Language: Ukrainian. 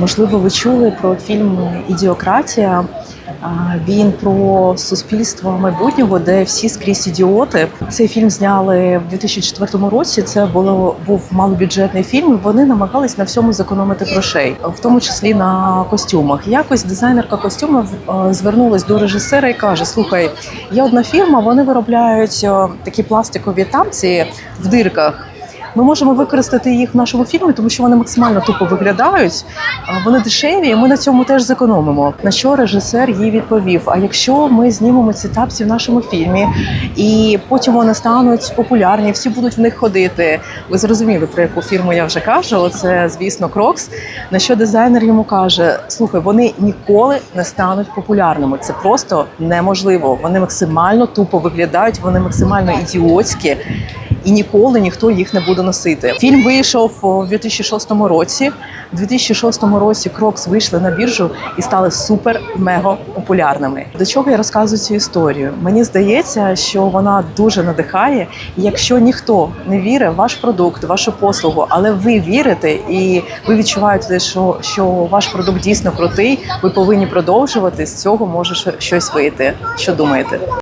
Можливо, ви чули про фільм Ідіократія. Він про суспільство майбутнього, де всі скрізь ідіоти. Цей фільм зняли в 2004 році. Це було був малобюджетний фільм. Вони намагались на всьому зекономити грошей, в тому числі на костюмах. Якось дизайнерка костюмів е, звернулась до режисера і каже: Слухай, є одна фірма, вони виробляють е, такі пластикові тамці в дирках. Ми можемо використати їх в нашому фільмі, тому що вони максимально тупо виглядають. Вони дешеві, і ми на цьому теж зекономимо. На що режисер їй відповів: А якщо ми знімемо ці тапці в нашому фільмі, і потім вони стануть популярні, всі будуть в них ходити. Ви зрозуміли про яку фірму я вже кажу? Це звісно Крокс. На що дизайнер йому каже: Слухай, вони ніколи не стануть популярними. Це просто неможливо. Вони максимально тупо виглядають, вони максимально ідіотські і ніколи ніхто їх не буде носити. Фільм вийшов у 2006 році. У 2006 році Крокс вийшли на біржу і стали супер мега популярними. До чого я розказую цю історію? Мені здається, що вона дуже надихає. І якщо ніхто не вірить в ваш продукт, вашу послугу, але ви вірите і ви відчуваєте, що, що ваш продукт дійсно крутий, ви повинні продовжувати. З цього може щось вийти. Що думаєте?